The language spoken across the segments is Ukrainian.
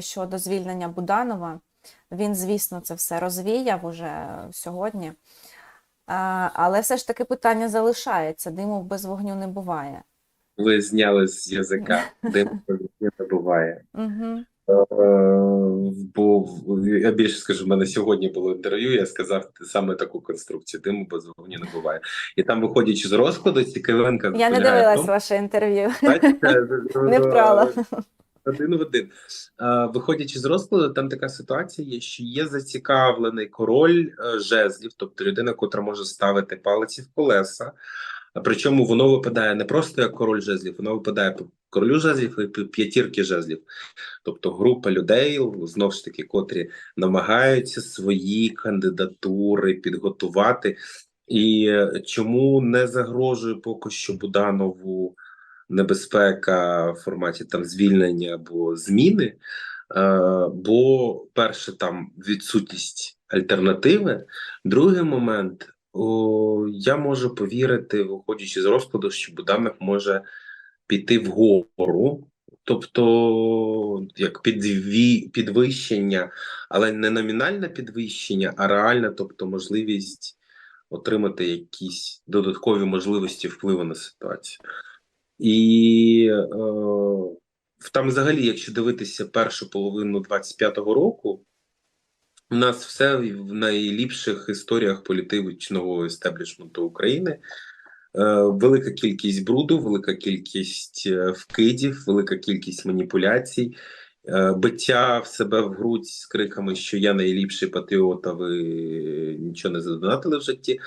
щодо звільнення Буданова. Він, звісно, це все розвіяв уже сьогодні. Але все ж таки питання залишається: диму без вогню не буває. Ви зняли з язика, де не буває. Е, Бо я більше скажу, в мене сьогодні було інтерв'ю, я сказав саме таку конструкцію диму без вогню не буває. І там, виходячи з розкладу, Цікавенка Я не дивилась тому, ваше інтерв'ю, не вкрала. Один в один. Е, Виходячи з розкладу, там така ситуація є, що є зацікавлений король е, жезлів, тобто людина, котра може ставити палиці в колеса. Причому воно випадає не просто як король жезлів, воно випадає по королю жезлів і п'ятірки жезлів. Тобто група людей, знов ж таки, котрі намагаються свої кандидатури підготувати. І е, чому не загрожує поки що Буданову небезпека в форматі там звільнення або зміни? Е, бо перше, там відсутність альтернативи. Другий момент, о, я можу повірити, виходячи з розкладу, що Буданов може піти вгору, тобто як підві, підвищення, але не номінальне підвищення, а реальне, тобто можливість отримати якісь додаткові можливості впливу на ситуацію. І е, там, взагалі, якщо дивитися першу половину 25-го року, у нас все в найліпших історіях політичного естеблішменту України. Е, Велика кількість бруду, велика кількість е, вкидів, велика кількість маніпуляцій, е, биття в себе в грудь з криками, що я найліпший патріот, а ви нічого не задонатили в житті.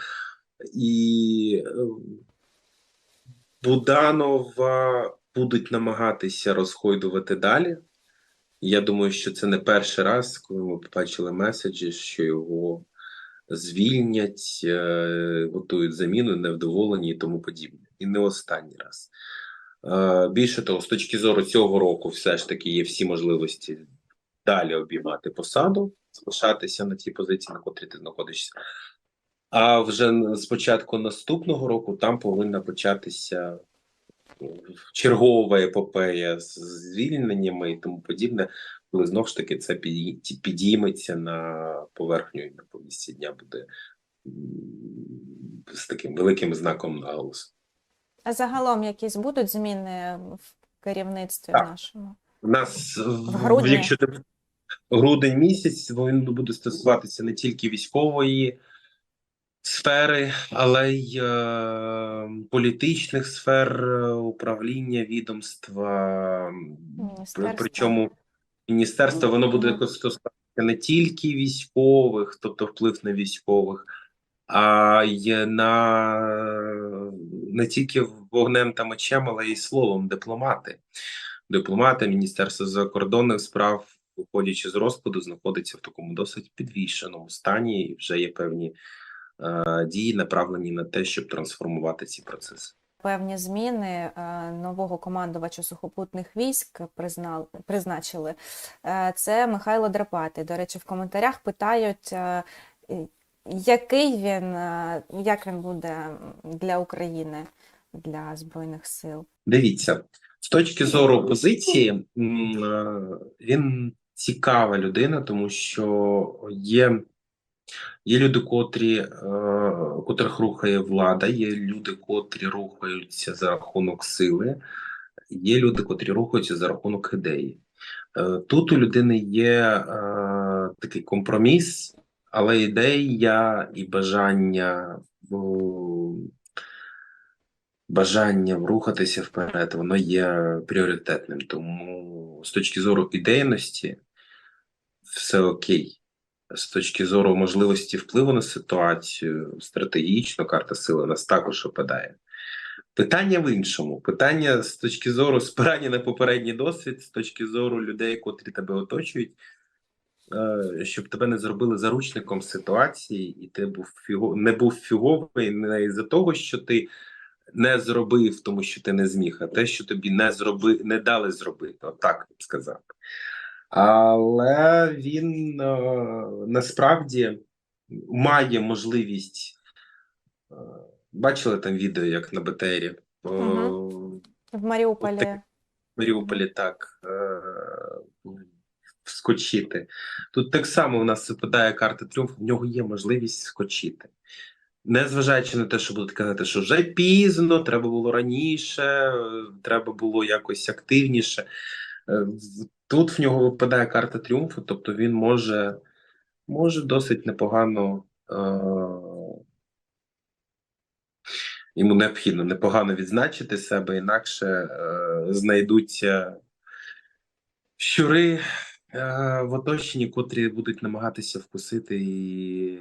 І Буданова будуть намагатися розхойдувати далі. Я думаю, що це не перший раз, коли ми побачили меседжі, що його звільнять, е, готують заміну, невдоволені і тому подібне. І не останній раз. Е, Більше того, з точки зору цього року, все ж таки є всі можливості далі обіймати посаду, залишатися на тій позиції, на котрій ти знаходишся. А вже з початку наступного року там повинна початися е, чергова епопея з звільненнями і тому подібне, коли знов ж таки це підійметься на поверхню і на повісті дня буде з таким великим знаком наголосу. А загалом якісь будуть зміни в керівництві Так. нашому? У нас в- грудні? якщо грудень місяць, він буде стосуватися не тільки військової сфери, але й е, політичних сфер е, управління відомства. Міністерства. Причому міністерство воно буде стосуватися не тільки військових, тобто вплив на військових, а й на не тільки вогнем та мечем, але й словом дипломати. Дипломати, Міністерство закордонних справ, виходячи з розкладу, знаходиться в такому досить підвішеному стані, і вже є певні дії, направлені на те, щоб трансформувати ці процеси. Певні зміни е, нового командувача сухопутних військ признал, призначили. Е, Це Михайло Драпатий. До речі, в коментарях питають, е, який він, е, як він буде для України, для Збройних сил. Дивіться, з точки зору опозиції, е, він цікава людина, тому що є, є люди, котрі, е, котрих рухає влада, є люди, котрі рухаються за рахунок сили, є люди, котрі рухаються за рахунок ідеї. Е, Тут у людини є е, такий компроміс, але ідея і бажання бажання рухатися вперед, воно є пріоритетним. Тому з точки зору ідейності все окей. З точки зору можливості впливу на ситуацію, стратегічно карта сили у нас також опадає. Питання в іншому. Питання з точки зору спирання на попередній досвід, з точки зору людей, котрі тебе оточують, е, щоб тебе не зробили заручником ситуації, і ти був фіго... не був фіговий не із-за того, що ти не зробив, тому що ти не зміг, а те, що тобі не зроби, не дали зробити. Отак я б сказав. Але він е, насправді має можливість. е, Бачили там відео, як на БТРі е, Мгм. В Маріуполі. От в Маріуполі так е, вскочити. Тут так само в нас випадає карта тріумфу, в нього є можливість вскочити. Незважаючи на те, що будуть казати, що вже пізно, треба було раніше, е, треба було якось активніше. Е, Тут в нього випадає карта тріумфу, тобто він може, може досить непогано. Е- йому необхідно непогано відзначити себе, інакше е- знайдуться щури е- в оточенні, котрі будуть намагатися вкусити і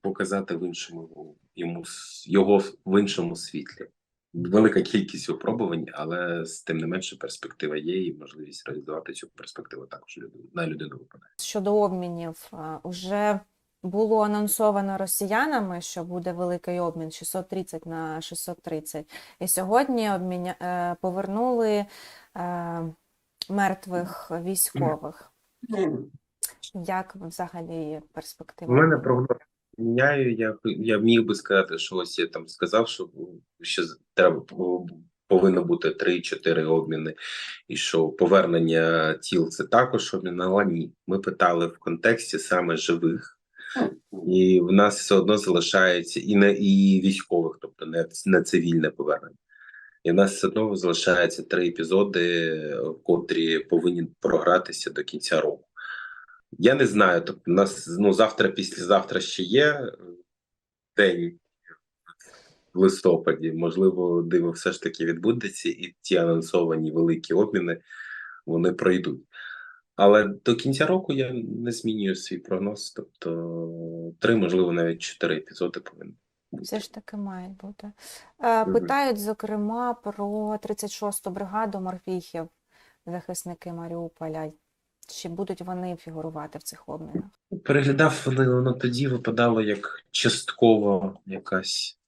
показати в іншому йому його в іншому світлі. Велика кількість випробувань, але з тим не менше перспектива є, і можливість реалізувати цю перспективу також на людину випадає. Щодо обмінів, а, уже було анонсовано росіянами, що буде великий обмін 630 на 630. І сьогодні обміня... е, повернули е, мертвих військових. Як взагалі У перспектива? мене прогноз міняю. Я, я міг би сказати, що ось я там сказав, що з- треба повинно бути 3-4 обміни, і що повернення тіл це також обмін, але ні. Ми питали в контексті саме живих, і в нас все одно залишається і не і військових, тобто не, не цивільне повернення. І в нас все одно залишається три епізоди, котрі повинні програтися до кінця року. Я не знаю. Тобто, у нас ну завтра, післязавтра ще є е, день в листопаді. Можливо, диво все ж таки відбудеться, і ті анонсовані великі обміни вони пройдуть. Але до кінця року я не змінюю свій прогноз. Тобто три, можливо, навіть чотири епізоди повинні. Все ж таки має бути. Е, Питають, зокрема, про 36-ту бригаду морпіхів, захисники Маріуполя. Чи будуть вони фігурувати в цих обмінах? Переглядав вони, воно тоді випадало як частково якась.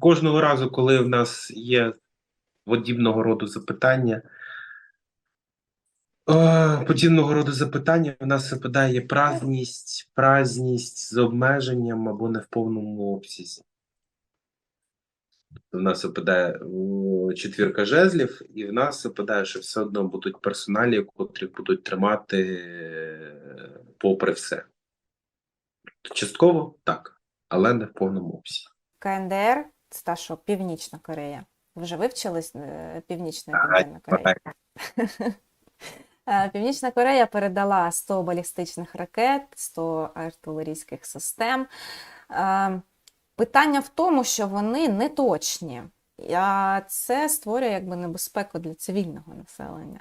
Кожного разу, коли в нас є подібного роду запитання, подібного роду запитання, в нас випадає празність, празність з обмеженням або не в повному обсязі. В нас випадає четвірка жезлів, і в нас випадає, що все одно будуть персоналі, котрі будуть тримати е, попри все. Частково так, але не в повному обсязі. КНДР, це та що Північна Корея. Ви вже вивчились е, Північна Південна Корея? Е, Північна Корея передала 100 балістичних ракет, 100 артилерійських систем. Питання в тому, що вони не точні, а це створює якби небезпеку для цивільного населення.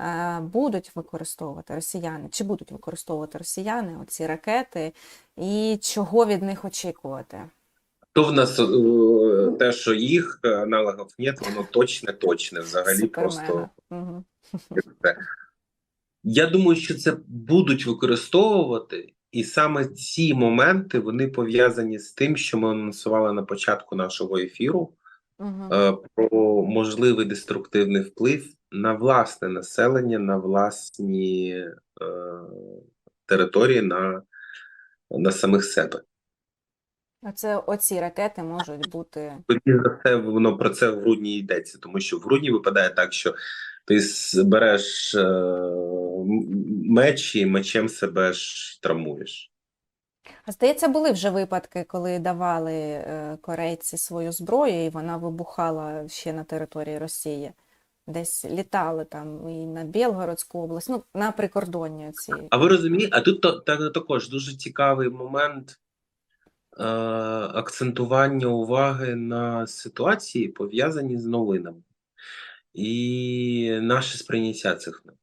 Е, Будуть використовувати росіяни, чи будуть використовувати росіяни оці ракети, і чого від них очікувати? То в нас е, те, що їх аналогів нет, воно точне, точне взагалі просто. Супермена. Це. Я думаю, що це будуть використовувати, і саме ці моменти вони пов'язані з тим, що ми анонсували на початку нашого ефіру Мгм. е, про можливий деструктивний вплив на власне населення, на власні е, території, на, на самих себе. Оце оці ракети можуть бути. За це воно про це в грудні йдеться, тому що в грудні випадає так, що ти с- береш е, меч і мечем себе ж травмуєш. А здається, були вже випадки, коли давали е, корейці свою зброю, і вона вибухала ще на території Росії. Десь літали там і на Білгородську область, ну на прикордонні ці. А ви розумієте, а тут то, та- також дуже цікавий момент е, акцентування уваги на ситуації, пов'язані з новинами, і наше сприйняття цих новин.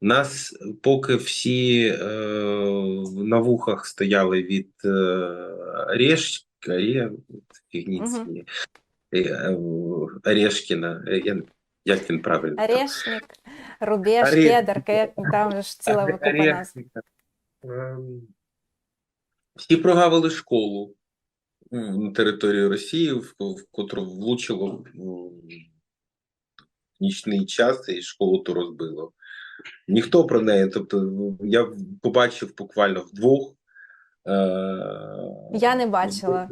Нас поки всі е, на вухах стояли від е, Орешка і фігні Мгм. ці, е, Орешкіна, е, я, як він правильно? Орешник, Рубеж. Кедр, Кед, там ж ціла купа назв. Ем, Всі прогавили школу на території Росії, в, в котру влучило в нічний час і школу ту розбило. Ніхто про неї, тобто я побачив буквально вдвох. Е- Я не бачила.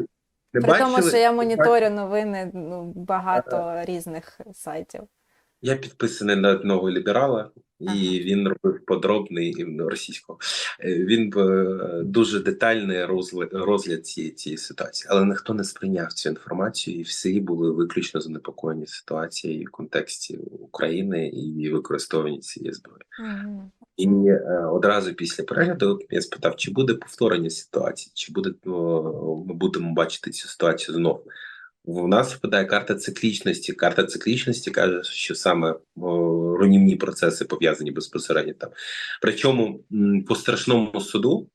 Не При тому, що я моніторю новини ну, багато різних сайтів. Я підписаний на одного ліберала, і Ага. він робив подробний російського. е, Він е, дуже детальний розгляд, розгляд цієї, цієї ситуації, але ніхто не сприйняв цю інформацію, і всі були виключно занепокоєні ситуацією в контексті України і використовування цієї зброї. Мгм. І е, одразу після перегляду я спитав, чи буде повторення ситуації, чи буде ми будемо бачити цю ситуацію знову. В нас випадає карта циклічності. Карта циклічності каже, що саме о, руйнівні процеси пов'язані безпосередньо там. Причому по страшному суду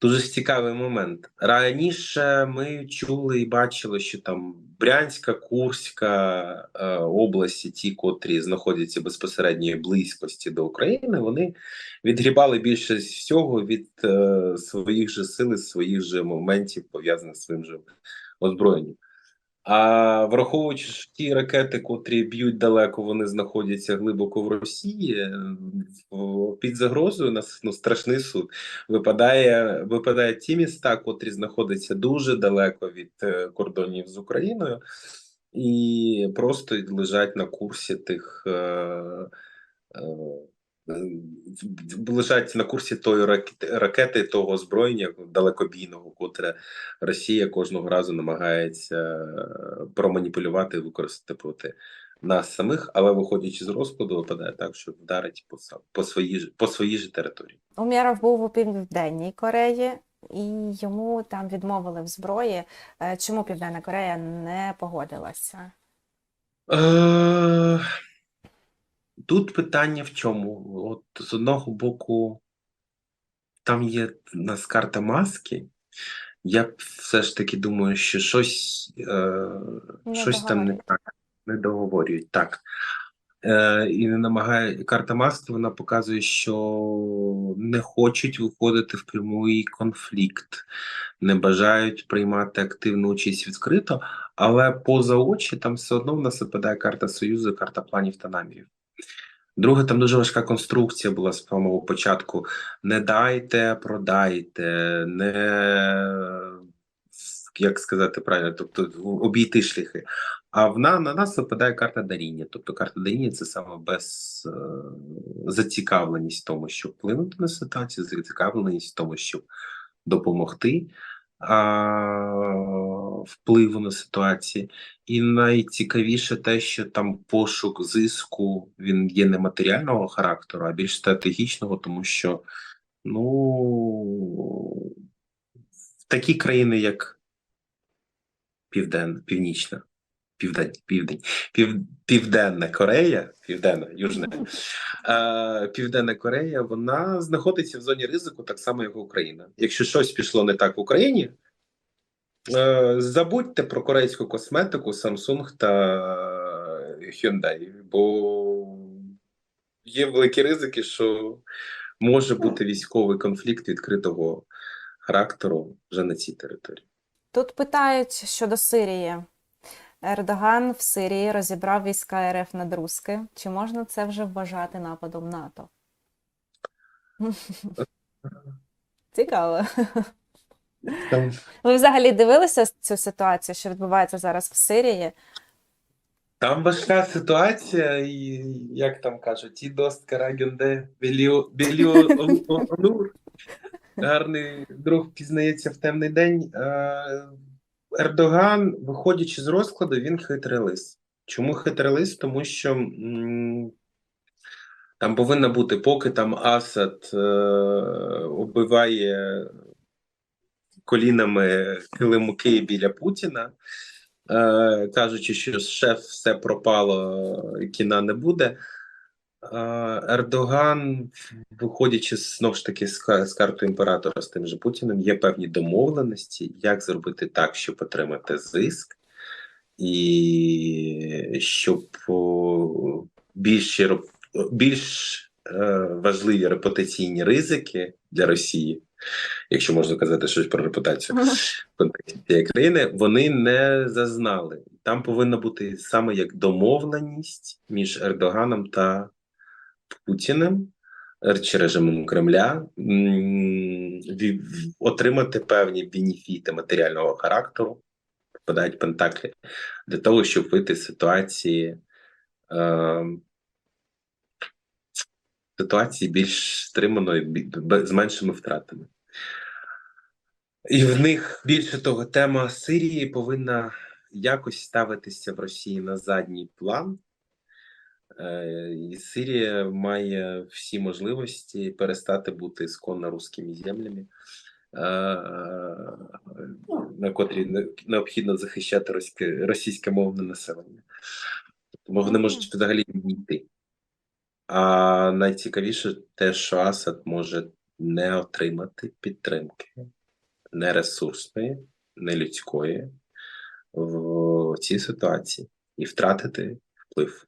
дуже цікавий момент. Раніше ми чули і бачили, що там Брянська, Курська е, області, ті, котрі знаходяться безпосередньої близькості до України, вони відгрібали більше всього від е, своїх же сил, своїх же моментів, пов'язаних з своїм же озброєнням. А враховуючи що ті ракети, котрі б'ють далеко, вони знаходяться глибоко в Росії. Під загрозою нас ну, страшний суд. Випадає, випадає ті міста, котрі знаходяться дуже далеко від е, кордонів з Україною, і просто лежать на курсі тих. Е, е, лежать на курсі тої ракети, того озброєння далекобійного, котре Росія кожного разу намагається е, проманіпулювати і використати проти нас самих, але виходячи з розкладу, випадає так, що вдарить по, по своїй ж- по своїй же території. Умєров був у Південній Кореї, і йому там відмовили в зброї. Е, Чому Південна Корея не погодилася? Тут питання в чому? От з одного боку, там є у нас карта маски. Я все ж таки думаю, що щось, е, Не щось там не так, не договорюють. Так. Е, і не намагає карта маски, вона показує, що не хочуть виходити в прямий конфлікт, не бажають приймати активну участь відкрито, але поза очі там все одно в нас випадає карта Союзу, карта планів та намірів. Друге, там дуже важка конструкція була з самого початку. Не дайте, продайте, не як сказати правильно, тобто обійти шляхи. А в на, на нас випадає карта даріння. Тобто карта даріння це саме без е, зацікавленість в тому, щоб вплинути на ситуацію, зацікавленість в тому, щоб допомогти впливу на ситуацію. І найцікавіше те, що там пошук зиску він є не матеріального характеру, а більш стратегічного, тому що ну в такі країни, як Південна, Північна, Південь, Південь, Пів, Південна Корея, Південна, Южна, е, Південна Корея, вона знаходиться в зоні ризику, так само, як Україна. Якщо щось пішло не так в Україні, е, забудьте про корейську косметику, Samsung та Hyundai, бо є великі ризики, що може бути військовий конфлікт відкритого характеру вже на цій території. Тут питають щодо Сирії. Ердоган в Сирії розібрав війська РФ на друзки. Чи можна це вже вважати нападом НАТО? Цікаво. Там Ви взагалі дивилися цю ситуацію, що відбувається зараз в Сирії? Там важка ситуація, і як там кажуть, і дост карагюнде онур. Гарний друг пізнається в темний день. Ердоган, виходячи з розкладу, він хитрий лис. Чому хитрий лис? Тому що м, там повинна бути, поки там Асад е, оббиває колінами килимки біля Путіна. Е, кажучи, що шеф все пропало, кіна не буде. Ердоган, виходячи знову ж таки з, ка- з картою імператора з тим же Путіним, є певні домовленості, як зробити так, щоб отримати зиск, і щоб о, більш е, важливі репутаційні ризики для Росії, якщо можна казати щось про репутацію в контексті цієї країни, вони не зазнали. Там повинна бути саме як домовленість між Ердоганом та Путіним е, чи режимом Кремля отримати певні бенефіти матеріального характеру, попадають пентаклі, для того, щоб вийти з ситуації е, ситуації більш стримано і бі- бе- з меншими втратами. І в них більше того, тема Сирії повинна якось ставитися в Росії на задній план. Е, І Сирія має всі можливості перестати бути ісконно руськими землями, е, на котрі необхідно захищати російське, російськомовне населення. Тому вони можуть взагалі не йти. А найцікавіше те, що Асад може не отримати підтримки не ресурсної, не людської в цій ситуації і втратити вплив.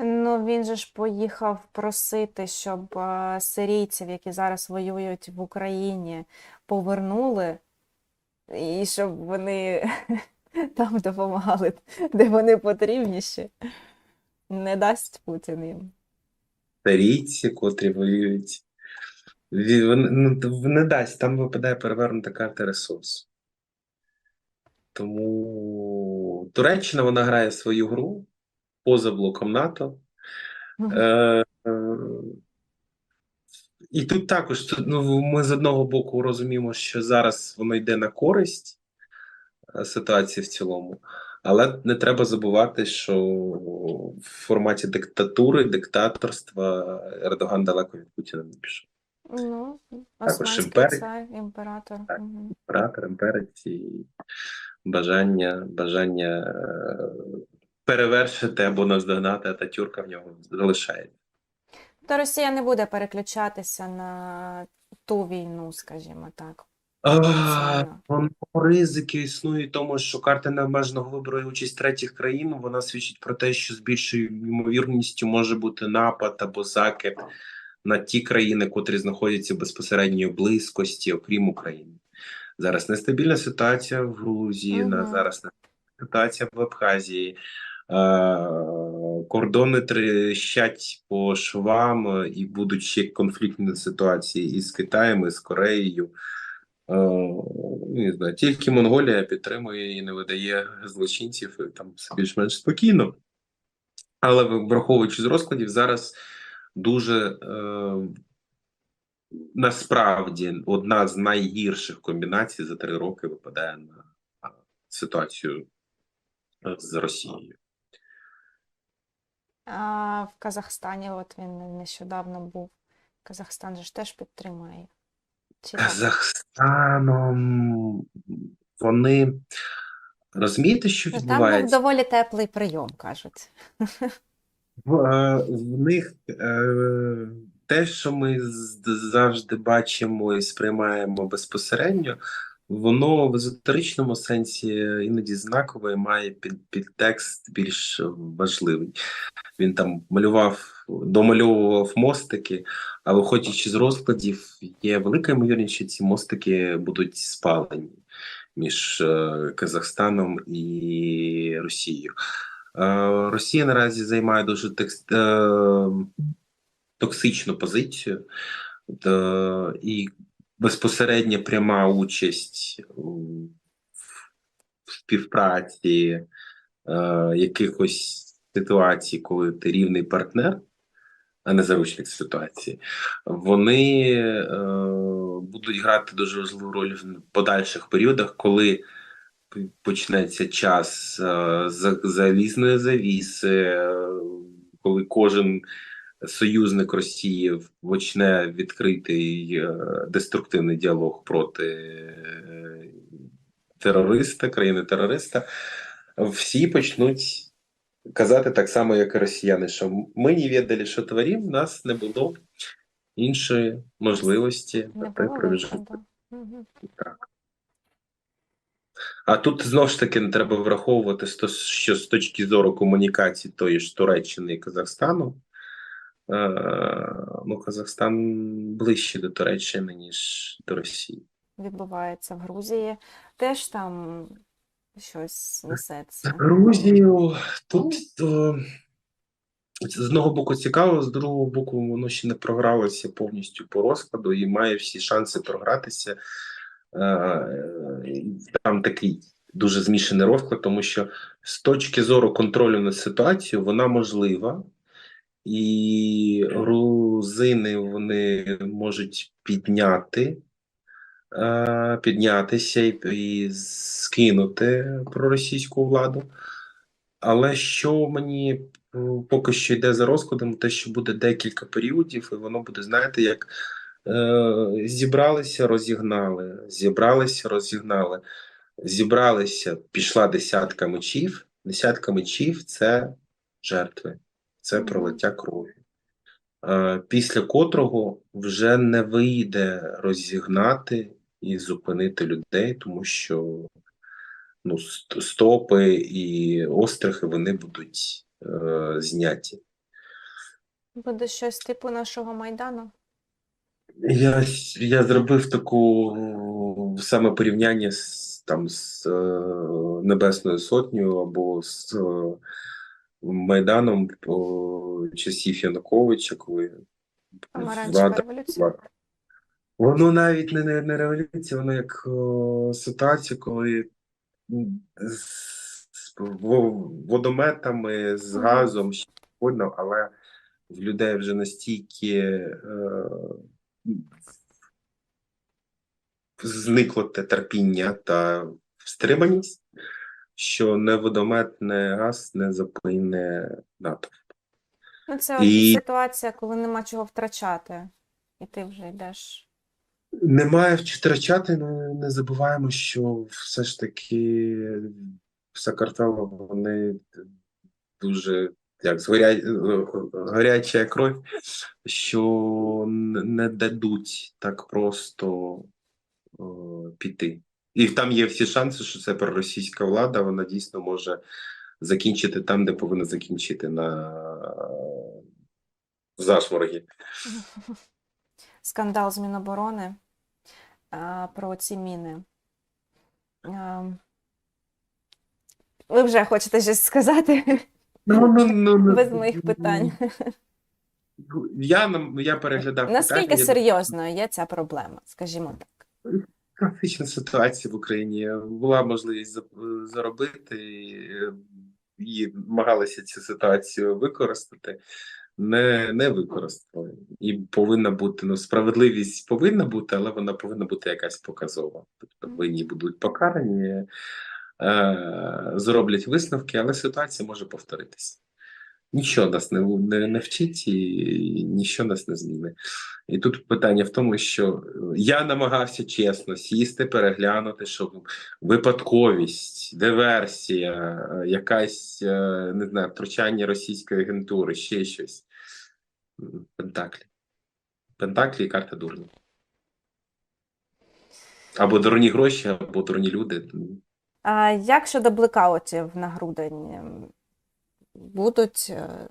Ну, він же ж поїхав просити, щоб е, сирійців, які зараз воюють в Україні, повернули, і щоб вони там допомагали, де вони потрібніші. Не дасть Путін їм. Сирійці, котрі воюють, ну, не дасть, там випадає перевернута карта ресурсу. Тому Туреччина вона грає свою гру поза блоком НАТО. Е, І тут також тут, ну, ми з одного боку розуміємо, що зараз воно йде на користь е, ситуації в цілому, але не треба забувати, що в форматі диктатури, диктаторства Ердоган далеко від Путіна не пішов. Ну, Також імперія. цар, імператор. Так. Імператор, імперець і бажання, бажання е, перевершити або наздогнати Ататюрка в нього залишається. Та Росія не буде переключатися на ту війну, скажімо так. А, ризики існують, тому що карта необмеженого вибору і участь третіх країн вона свідчить про те, що з більшою ймовірністю може бути напад або закид на ті країни, котрі знаходяться в безпосередньої близькості, окрім України. Зараз нестабільна ситуація в Грузії, на зараз нестабільна ситуація в Абхазії. Е, Кордони тріщать по швам, е, і будуть ще конфліктні ситуації із Китаєм, і з Кореєю. Е, Не знаю, тільки Монголія підтримує і не видає злочинців, і там все більш-менш спокійно. Але враховуючи з розкладів, зараз дуже е, насправді одна з найгірших комбінацій за три роки випадає на ситуацію з Росією. А в Казахстані, от він нещодавно був. Казахстан же ж теж підтримує. Чи? Казахстаном вони розумієте, що Ну, Там був доволі теплий прийом, кажуть. В, е, в них е, те, що ми завжди бачимо і сприймаємо безпосередньо, воно в езотеричному сенсі іноді знакове має під, підтекст більш важливий. Він там малював, домальовував мостики, а виходячи з розкладів, є велика ймовірність, що ці мостики будуть спалені між е, Казахстаном і Росією. Е, Росія наразі займає дуже текст, е, токсичну позицію, і безпосередня пряма участь в співпраці е, якихось ситуацій, коли ти рівний партнер, а не заручник ситуації, вони е, будуть грати дуже важливу роль в подальших періодах, коли почнеться час е, залізної завіси, е, коли кожен союзник Росії почне відкритий е, деструктивний діалог проти е, терориста, країни-терориста, всі почнуть казати так само, як і росіяни, що ми не віддали, що творім, у нас не було іншої можливості проміжок. виходу. Так. А тут знову ж таки не треба враховувати, що з точки зору комунікації тої ж Туреччини і Казахстану, ну, Казахстан ближче до Туреччини, ніж до Росії. Відбувається в Грузії. Теж там щось несеться. Грузію тут то, з одного боку цікаво, з другого боку, воно ще не програлося повністю по розкладу і має всі шанси програтися. Е, Там такий дуже змішаний розклад, тому що з точки зору контролю над ситуацією вона можлива, і грузини вони можуть підняти, е, піднятися і, і скинути проросійську владу. Але що мені е, поки що йде за розкладом, те, що буде декілька періодів, і воно буде, знаєте, як е, зібралися, розігнали, зібралися, розігнали, зібралися, пішла десятка мечів. Десятка мечів це жертви, це пролиття крові. Е, після котрого вже не вийде розігнати і зупинити людей, тому що ну, стопи і острахи вони будуть е, зняті. Буде щось типу нашого Майдану? Я, я зробив таку саме порівняння з там з е, Небесною Сотнею або з е, Майданом по часів Януковича, коли Помаранчева революція? Воно навіть не, не, не революція, воно як о, ситуація, коли з, з водометами, з газом ще видно, але в людей вже настільки е, зникло те терпіння та стриманість, що не водомет, не газ не зупине НАТО. Ну, це І- ситуація, коли нема чого втрачати, і ти вже йдеш. Немає втрачати, але не забуваємо, що все ж таки Сакартвело вони дуже як згоря... гаряча кров, що не дадуть так просто о, піти. І там є всі шанси, що це проросійська влада, вона дійсно може закінчити там, де повинна закінчити на зашморогі. Скандал з Міноборони а, про ці міни. А, ви вже хочете щось сказати Ну, ну, ну, ну, без моїх питань. Я я переглядав Наскільки питання. серйозною є ця проблема, скажімо так? Класична ситуація в Україні. Була можливість за- заробити і намагалися цю ситуацію використати. Не, не використали. І повинна бути ну, справедливість повинна бути, але вона повинна бути якась показова. Тобто винні будуть покарані, е, зроблять висновки, але ситуація може повторитися. Нічого нас не, не, не вчить і нічого нас не зміни. І тут питання в тому, що я намагався чесно сісти, переглянути, щоб випадковість, диверсія, е, якась е, не знаю, втручання російської агентури, ще щось. Пентаклі. Пентаклі і карта дурня. Або дурні гроші, або дурні люди. А як щодо блекаутів на грудень? Будуть е,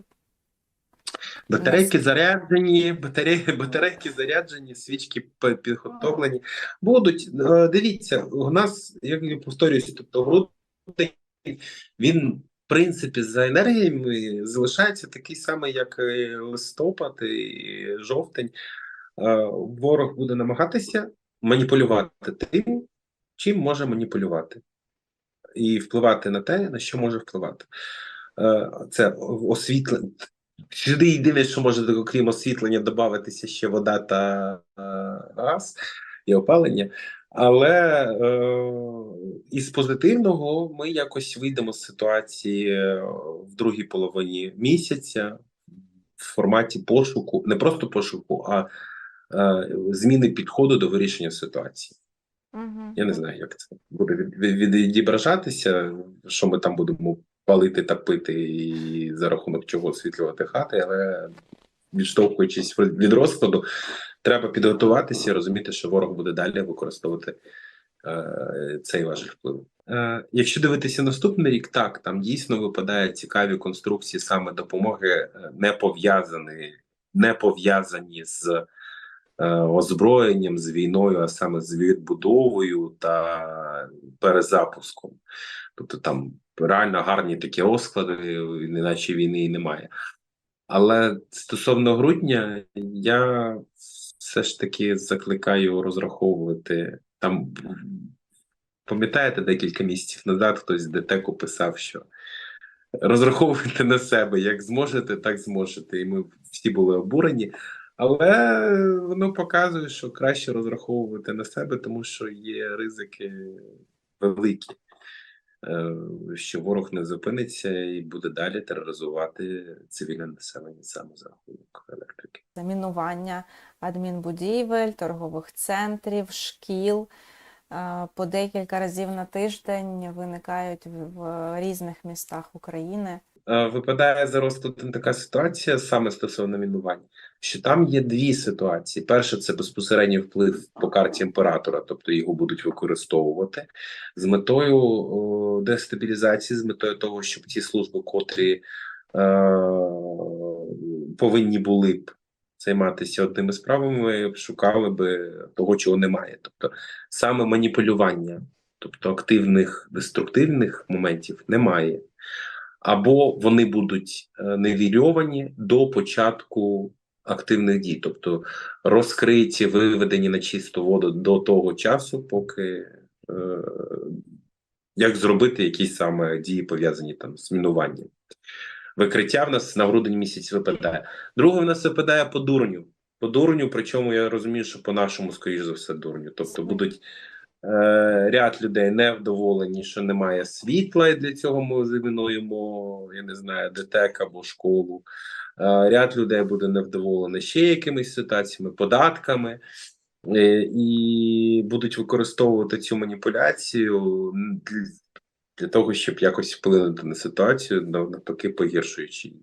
Батарейки заряджені, батарейки, батарейки заряджені, свічки підготовлені. Будуть. Е, Дивіться, у нас, як я повторююся, тобто грудень, він, в принципі, за енергіями залишається такий самий, як і листопад і жовтень. Е, Ворог буде намагатися маніпулювати тим, чим може маніпулювати, і впливати на те, на що може впливати. Е, Це освітлення. Сюди єдине, що може, окрім освітлення, додатися ще вода та е, газ і опалення. Але е, із позитивного ми якось вийдемо з ситуації е, в другій половині місяця в форматі пошуку, не просто пошуку, а е, зміни підходу до вирішення ситуації. Мгм. Я не знаю, як це буде від, від, відображатися, що ми там будемо палити та пити, і за рахунок чого освітлювати хати, але відштовхуючись від розкладу, треба підготуватися і розуміти, що ворог буде далі використовувати е, цей важель впливу. Е, якщо дивитися наступний рік, так там дійсно випадають цікаві конструкції саме допомоги е, не пов'язані, не пов'язані з е, озброєнням, з війною, а саме з відбудовою та перезапуском. Тобто там реально гарні такі розклади, неначе війни і немає. Але стосовно грудня, я все ж таки закликаю розраховувати там Пам'ятаєте, декілька місяців назад хтось з ДТЕКу писав, що розраховуйте на себе, як зможете, так зможете. І ми всі були обурені. Але воно показує, що краще розраховувати на себе, тому що є ризики великі, що ворог не зупиниться і буде далі тероризувати цивільне населення саме за рахунок електрики. замінування адмінбудівель, торгових центрів, шкіл. Е, По декілька разів на тиждень виникають в- в різних містах України. Е, Випадає зараз тут така ситуація саме стосовно мінувань, що там є дві ситуації. Перше, це безпосередній вплив по карті імператора, тобто його будуть використовувати з метою о, дестабілізації, з метою того, щоб ті служби, котрі е, повинні були б займатися одними справами, шукали би того, чого немає. Тобто саме маніпулювання, тобто активних деструктивних моментів немає або вони будуть е, невільовані до початку активних дій, тобто розкриті, виведені на чисту воду до того часу, поки е, як зробити якісь саме дії пов'язані там з мінуванням. Викриття в нас на грудень місяць випадає. Друге в нас випадає по дурню. По дурню, причому я розумію, що по нашому, скоріш за все, дурню. Тобто будуть е, ряд людей невдоволені, що немає світла, і для цього ми замінуємо, я не знаю, ДТЕК або школу. Е, ряд людей буде невдоволений ще якимись ситуаціями, податками, е, і будуть використовувати цю маніпуляцію для, того, щоб якось вплинути на ситуацію, навпаки, погіршуючи її.